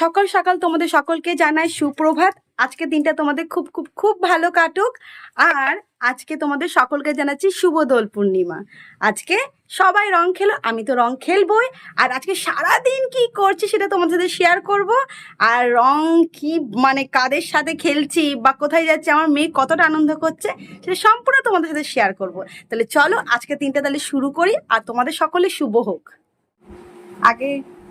সকাল সকাল তোমাদের সকলকে জানাই সুপ্রভাত। আজকে দিনটা তোমাদের খুব খুব খুব ভালো কাটুক। আর আজকে তোমাদের সকলকে জানাচ্ছি শুভ দোল পূর্ণিমা। আজকে সবাই রং খেলো, আমি তো রং খেলবই। আর আজকে সারা দিন কি করছি সেটা তোমাদের সাথে শেয়ার করব। আর রং কি মানে কাদের সাথে খেলছি বা কোথায় যাচ্ছি, আমার মেয়ে কতটা আনন্দ করছে, সেটা সম্পূর্ণ তোমাদের সাথে শেয়ার করব। তাহলে চলো আজকে দিনটা তাহলে শুরু করি, আর তোমাদের সকলে শুভ হোক। আগে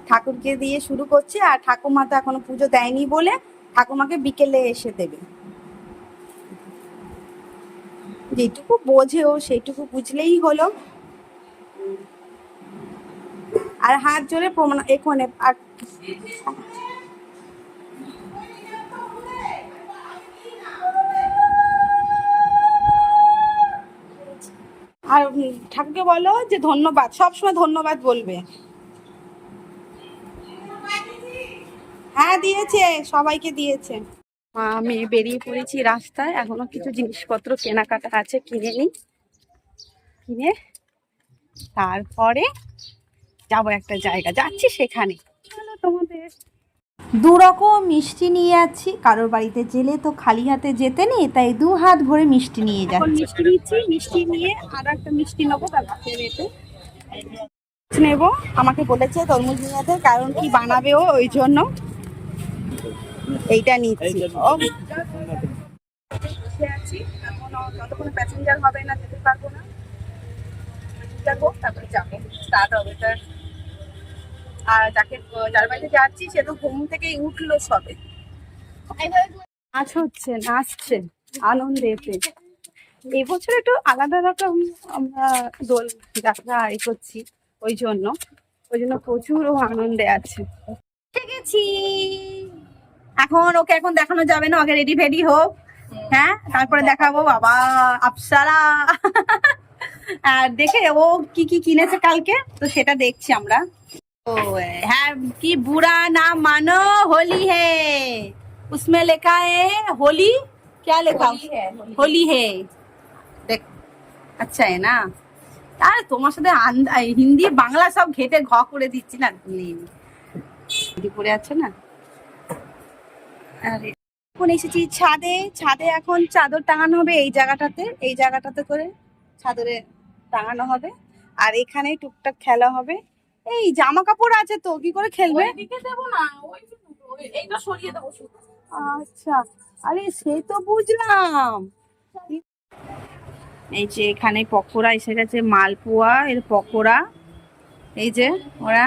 ঠাকুরকে দিয়ে শুরু করছে আর ঠাকুমা তো এখনও পুজো দেয়নি বলে ঠাকুমাকে বিকেলে এসে দেবে। যেটুকু বোঝে ও সেইটুকু বুঝলেই হলো। আর হাত জোরে প্রমাণ এখানে আর আর ঠাকুরকে বলো যে ধন্যবাদ, সবসময় ধন্যবাদ বলবে। হ্যাঁ দিয়েছে সবাইকে দিয়েছে। আমি বেরিয়ে পড়েছি রাস্তায় এখনও কিছু জিনিসপত্র কেনাকাটা আছে কিনে নি কিনে তারপরে যাব একটা জায়গা। যাচ্ছি সেখানে। তোমাদের। দু রকম মিষ্টি নিয়ে যাচ্ছি কারোর বাড়িতে জেলে তো খালি হাতে যেতে নেই তাই দু হাত ভরে মিষ্টি নিয়ে যাচ্ছি। মিষ্টি নিচ্ছি মিষ্টি নিয়ে আর একটা মিষ্টি নেব রেটে নেব। আমাকে বলেছে তরমুজ নিয়ে কারণ কি বানাবে ও ওই জন্য। এইটা নিচ্ছি। আছি। প্যাসেঞ্জার হবে না যেতে পারব না। তারপরে যাব। স্টার্ট হবে তার। আর যাকে যার বাড়িতে যাচ্ছি সে তো ঘুম থেকেই উঠল সবে। নাচ হচ্ছে নাচছে আনন্দেতে এই বছর একটু আলাদা রকম আমরা দোল যাত্রা এ করছি ওই জন্য। ওই জন্য প্রচুর আনন্দে আছে। ঠিক গেছি। এখন ওকে এখন দেখানো যাবে না ওকে রেডি ফেডি হোক হ্যাঁ তারপরে দেখাবো বাবা আপসারা আর দেখে ও কি কি কিনেছে কালকে তো সেটা দেখছি আমরা ও হ্যাঁ কি বুরা না মানো হোলি হে उसमें लिखा है होली क्या लिखा होली है देख अच्छा है ना আর তোমার সাথে আন- এই হিন্দি বাংলা সব ঘেটে ঘ করে দিচ্ছি না হিন্দি পড়ে আছে না আরে এখন এসেছি ছাদে ছাদে এখন চাদর টাঙানো হবে এই জায়গাটাতে এই জায়গাটাতে করে চাদরে টাঙানো হবে। আর এখানে টুকটাক খেলা হবে। এই জামা কাপড় আছে তো কি করে খেলবে? আচ্ছা আরে সে তো বুঝলাম। এই যে এখানে পকোড়া এসে গেছে মালপোয়া এর পকোড়া। এই যে ওরা।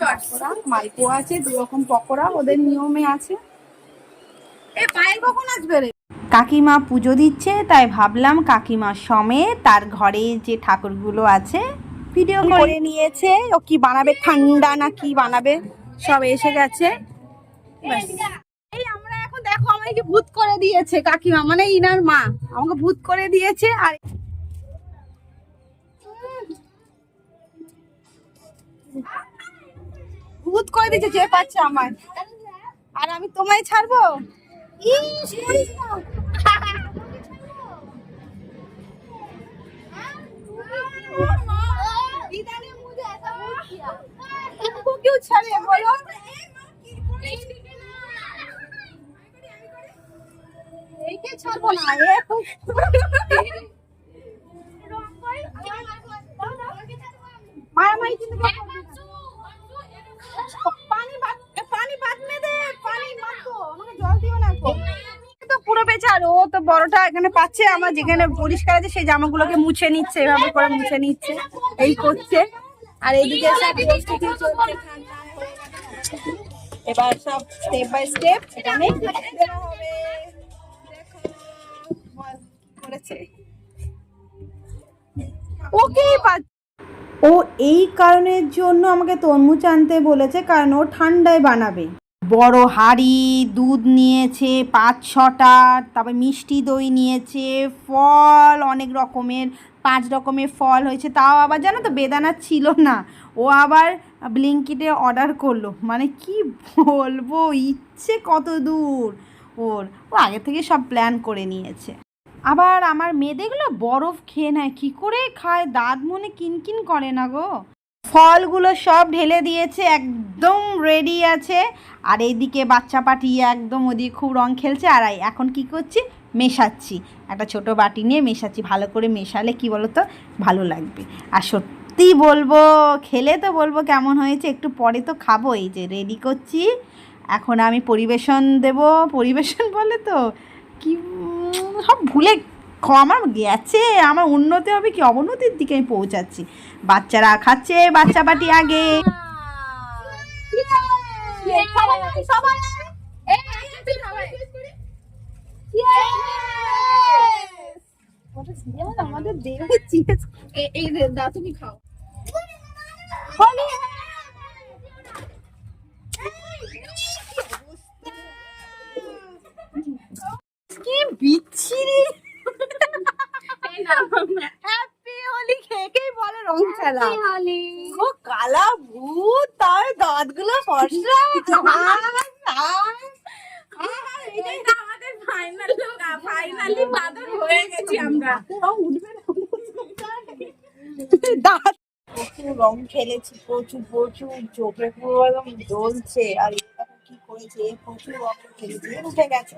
পকোড়া, মালপোয়া আছে দু রকম পকোড়া ওদের নিয়মে আছে। এ পায়েল কখন আসবে রে? কাকিমা পুজো দিচ্ছে তাই ভাবলাম কাকিমা সমেত তার ঘরে যে ঠাকুরগুলো আছে ভিডিও করে করে নিয়েছে। ও কি বানাবে? ঠান্ডা না কি বানাবে? সব এসে গেছে। এই আমরা এখন দেখো আমাকে ভূত করে দিয়েছে কাকিমা মানে ইনার মা। আমাকে ভূত করে দিয়েছে আর ভূত করে দিচ্ছে যে পাচ্ছে আমার আর আমি তোমায় ছাড়বো? কেউ মারামারি কিন্তু বড়টা এখানে পাচ্ছে, আমার যেখানে পরিষ্কার আছে সেই জামাগুলোকে মুছে নিচ্ছে, এভাবে করে মুছে নিচ্ছে, এই করছে। আর এইদিকে এবার সব স্টেপ বাই স্টেপ এখানে ও এই কারণের জন্য আমাকে তরমুজ আনতে বলেছে, কারণ ও ঠান্ডায় বানাবে। বড় হাঁড়ি, দুধ নিয়েছে, পাঁচ ছটা, তারপর মিষ্টি দই নিয়েছে, ফল অনেক রকমের, পাঁচ রকমের ফল হয়েছে। তাও আবার জানো তো বেদানা ছিল না। ও আবার ব্লিঙ্কিটে অর্ডার করল। মানে কি বলব, ইচ্ছে কত দূর ওর। ও আগে থেকে সব প্ল্যান করে নিয়েছে। আবার আমার মেয়েদেরগুলো বরফ খেয়ে নেয়। কী করে খায়? দাঁত মনে কিনকিন করে না গো। ফলগুলো সব ঢেলে দিয়েছে, একদম রেডি আছে। আর এইদিকে বাচ্চা পাটি একদম ওদিকে খুব রং খেলছে। আর এখন কি করছি? মেশাচ্ছি। একটা ছোট বাটি নিয়ে মেশাচ্ছি, ভালো করে মেশালে কি বলো তো ভালো লাগবে। আর সত্যি বলব, খেলে তো বলব কেমন হয়েছে, একটু পরে তো খাব। এই যে রেডি করছি। এখন আমি পরিবেশন দেব। পরিবেশন বলে তো কি সব ভুলে আমার গেছে আমার উন্নতি হবে কি অবনতির দিকে আমি পৌঁছাচ্ছি। বাচ্চারা খাচ্ছে বাচ্চা পাটি আগে। আমাদের দেবে চিজ এই এই দা তুমি খাও কি বিচ্ছিরি এই না হ্যাপি হোলি খেকেই বলে রং খেলা ও কালা ভূত তার দাঁতগুলো ফর্সা। আমাদের ফাইনাল ফাইনালি বাদর হয়ে গেছি আমরা দাঁত প্রচুর রং খেলেছি প্রচুর প্রচুর চোখে পুরো একদম জ্বলছে। আর কি করেছে? প্রচুর রং খেলেছে উঠে গেছে।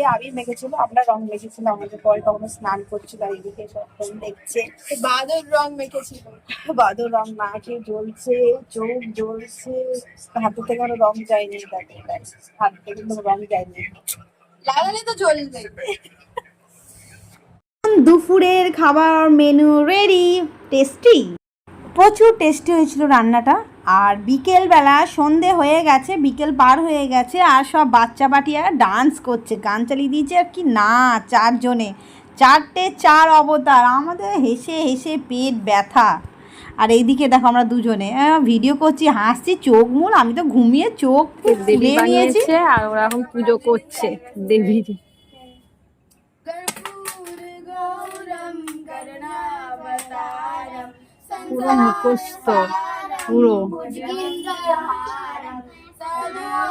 এ আবির মেখেছিল আমরা রং মেখেছিল আমাদের পরে কখনো স্নান করছিল আর এদিকে সব ফোন দেখছে। বাদর রং মেখেছিল। বাদর রং মাকে জ্বলছে চোখ জ্বলছে হাতে থেকে কোনো রং যায়নি তাকে হাত থেকে কোনো রং যায়নি। লাগালে তো জ্বলবে। দুপুরের খাবার মেনু রেডি টেস্টি প্রচুর টেস্টি হয়েছিল রান্নাটা। আর বিকেলবেলা সন্ধে হয়ে গেছে বিকেল পার হয়ে গেছে আর সব বাচ্চা বাটিয়া ডান্স করছে। গান চালিয়ে দিয়েছে আর কি না চারজনে। চারটে চার অবতার। আমাদের হেসে হেসে পেট ব্যথা। আর এইদিকে দেখো আমরা দুজনে। ভিডিও করছি হাসছি চোখ মূল আমি তো ঘুমিয়ে চোখ দেবী নিয়েছি। আর ওরা এখন পুজো করছে দেবীর পুরো মুখস্থ। পুরো।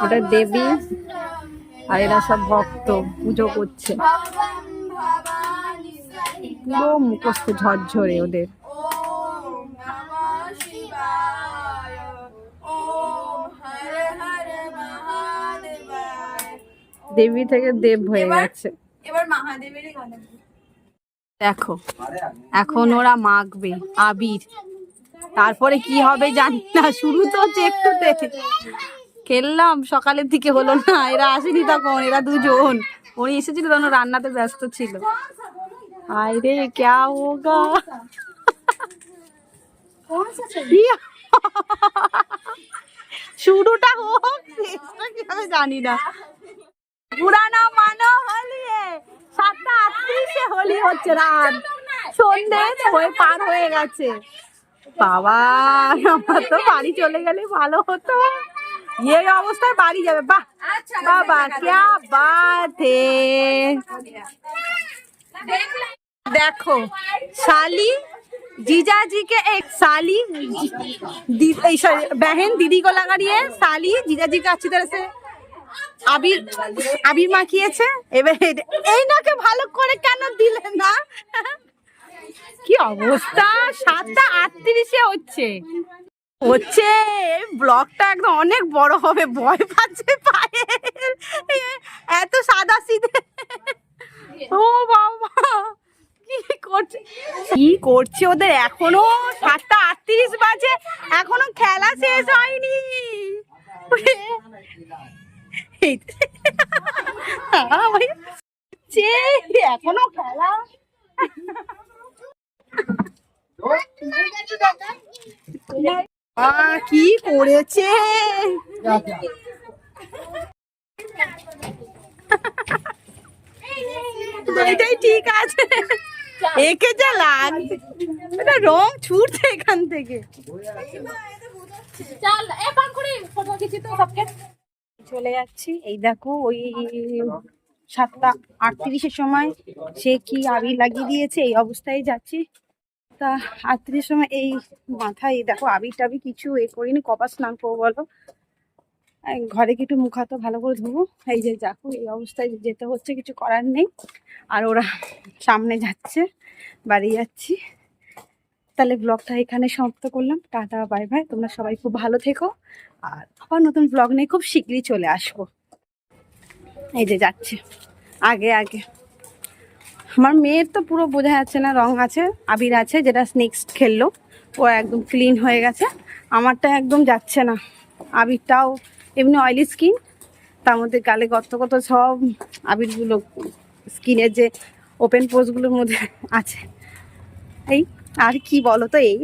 ওটা দেবী আর এরা সব ভক্ত পুজো করছে। পুরো মুখস্থ ঝরঝরে ওদের। দেবী থেকে দেব হয়ে গেছে। এবার মহাদেবেরই দেখো এখন ওরা মাখবে আবির। তারপরে কি হবে জানি না, শুরু তো হচ্ছে একটুতে। খেললাম, সকালের দিকে হলো না, এরা আসেনি তখন, এরা দুজন। উনি এসেছিল তখন রান্নাতে ব্যস্ত ছিল। আয় রে, ক্যা হোগা শুরুটা হোক, শেষটা কি হবে জানি না। পুরানা মানো হোলি সাতটা আটত্রিশে হোলি হচ্ছে রাত। সন্ধে হয়ে পার হয়ে গেছে। বাবা আমার তো বাড়ি চলে গেলে ভালো হতো এই অবস্থায় বাড়ি যাবে বাহ আচ্ছা বাবা ক্যা বাত হে দেখলাম देखो साली जीजा जी के एक साली दी, ए, sorry, बहन दीदी को लगा रही है साली जीजा जी का अच्छी तरह से আবির আবির মাখিয়েছে এবার এটা- এই নাকে ভালো করে কেন দিলে না কি অবস্থা? সাতটা আটত্রিশে হচ্ছে। হচ্ছে এই ব্লগটা একদম অনেক বড় হবে ভয় পাচ্ছে পায়ে। এত সাদা সিধে। ও বাবা কি করছে? কি করছে ওদের? এখনও সাতটা আটত্রিশ বাজে এখনও খেলা শেষ হয়নি। হ্যাঁ, এখনও খেলা। কি করেছে? এটাই ঠিক আছে। একে যা লাগছে এটা রং ছুটছে এখান থেকে। চলে যাচ্ছি। এই দেখো ওই সাতটা আটত্রিশের সময় সে কি আবির লাগিয়ে দিয়েছে? এই অবস্থায় যাচ্ছি। তা আটত্রিশের সময় এই মাথায় দেখো আবির টাবি কিছু এ করিনি, কপাস স্নান করব বলো ঘরে কি একটু মুখ হাত ভালো করে ধুবো? এই যে দেখো, এই অবস্থায় যেতে হচ্ছে, কিছু করার নেই। আর ওরা সামনে যাচ্ছে, বাড়ি যাচ্ছি। তাহলে ব্লগটা এখানে সমাপ্ত করলাম। Tata, bye bye. তোমরা সবাই খুব ভালো থেকো। আর আবার নতুন ব্লগ নিয়ে খুব শীঘ্রই চলে আসব। এই যে যাচ্ছে। আগে আগে। আমার মেয়ের তো পুরো বোঝা যাচ্ছে না, রং আছে, আবির আছে, যেটা নেক্সট খেললো। ও একদম ক্লিন হয়ে গেছে। আমারটা একদম যাচ্ছে না। আবিরটাও এমনি অয়েলি স্কিন তার মধ্যে গালে গত কত সব আবিরগুলো স্কিনের যে ওপেন পোজগুলোর মধ্যে আছে। এই, আর কি বলো তো এই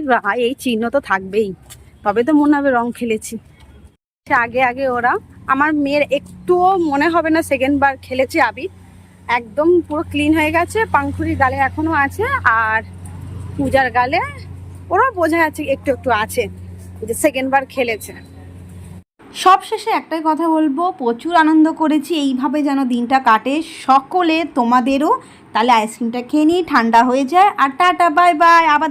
এই চিহ্ন তো থাকবেই। তবে তো মনে হবে রং খেলেছি। আগে আগে ওরা আমার মেয়ের একটুও মনে হবে না সেকেন্ড বার খেলেছে আবির একদম পুরো ক্লিন হয়ে গেছে পাংখুরির গালে এখনও আছে, আর পূজার গালে ওরা বোঝা যাচ্ছে একটু একটু আছে যে সেকেন্ড বার খেলেছে। সবশেষে একটাই কথা বলব, প্রচুর আনন্দ করেছি, এইভাবে যেন দিনটা কাটে। সকলে তোমাদেরও তাহলে আইসক্রিমটা খেয়ে নিই, ঠান্ডা হয়ে যায়, আর টাটা বাই বাই আবার